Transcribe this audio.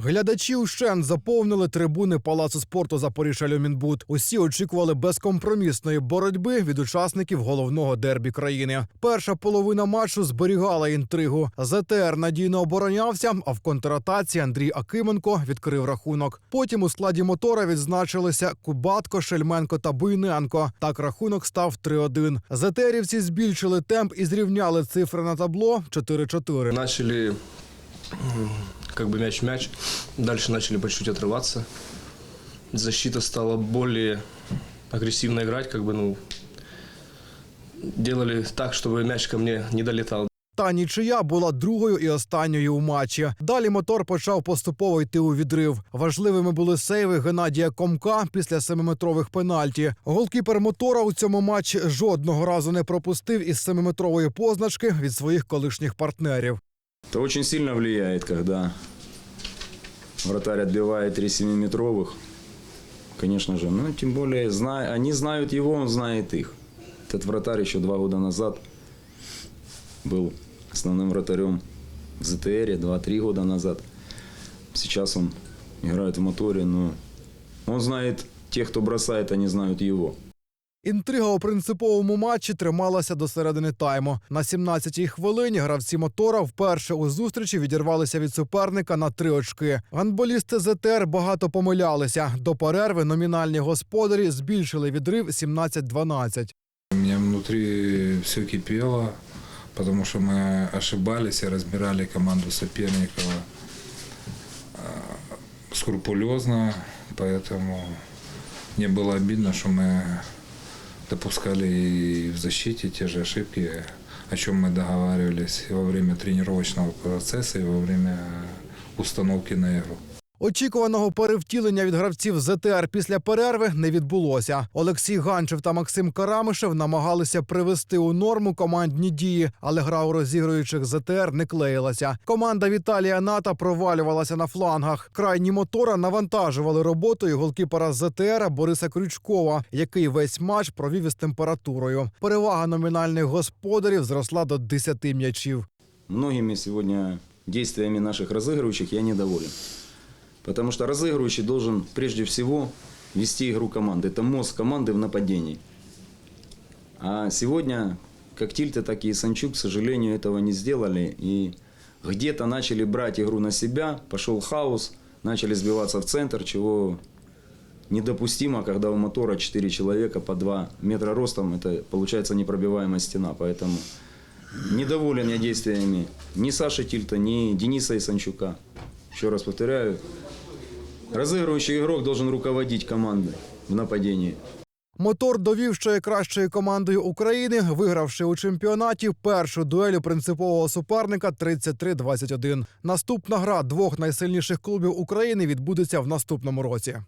Глядачі ущен заповнили трибуни палацу спорту Запоріжжя Люмінбуд. Усі очікували безкомпромісної боротьби від учасників головного дербі країни. Перша половина матчу зберігала інтригу. ЗТР надійно оборонявся, а в контратаці Андрій Акименко відкрив рахунок. Потім у складі мотора відзначилися Кубатко, Шельменко та Буйненко. Так рахунок став 3-1. ЗТРівці збільшили темп і зрівняли цифри на табло 4-4. Начали как бы мяч в мяч, дальше начали по чуть-чуть отрываться. Защита стала более агрессивно играть, как бы, ну, делали так, чтобы мяч ко мне не долетал. Та нічия була другою і останньою у матчі. Далі мотор почав поступово йти у відрив. Важливими були сейви Геннадія Комка після семиметрових пенальті. Голкіпер мотора у цьому матчі жодного разу не пропустив із семиметрової позначки від своїх колишніх партнерів. Это очень сильно влияет, когда вратарь отбивает три 7-метровых. Конечно же, ну, тем более, зна- они знают его, он знает их. Этот вратарь еще два года назад был основным вратарем в ЗТР, 2-3 года назад. Сейчас он играет в моторе, но он знает тех, кто бросает, они знают его. Інтрига у принциповому матчі трималася до середини тайму. На 17-й хвилині гравці мотора вперше у зустрічі відірвалися від суперника на три очки. Гандболісти ЗТР багато помилялися. До перерви номінальні господарі збільшили відрив 17-12. У меня внутри все кипело, потому что мы ошибались и разбирали команду соперника а, скрупулезно, поэтому мне было обидно, что мы допускали и в защите те же ошибки, о чем мы договаривались во время тренировочного процесса, и во время установки на игру. Очікуваного перевтілення від гравців ЗТР після перерви не відбулося. Олексій Ганчев та Максим Карамишев намагалися привести у норму командні дії, але гра у розігруючих ЗТР не клеїлася. Команда Віталія Ната провалювалася на флангах. Крайні мотора навантажували роботою голкіпера ЗТР Бориса Крючкова, який весь матч провів із температурою. Перевага номінальних господарів зросла до 10 м'ячів. Многими сегодня действиями наших разыгрывающих я недоволен. Потому что разыгрывающий должен прежде всего вести игру команды. Это мозг команды в нападении. А сегодня как Тильте, так и Санчук, к сожалению, этого не сделали. И где-то начали брать игру на себя, пошел хаос, начали сбиваться в центр, чего недопустимо, когда у мотора 4 человека по 2 метра ростом, это получается непробиваемая стена. Поэтому недоволен я действиями ни Саши Тильта, ни Дениса Исанчука. Еще раз повторяю, разыгрывающий игрок должен руководить командой в нападении. Мотор довів, що є кращою командою України, вигравши у чемпіонаті першу дуелю принципового суперника 33-21. Наступна гра двох найсильніших клубів України відбудеться в наступному році.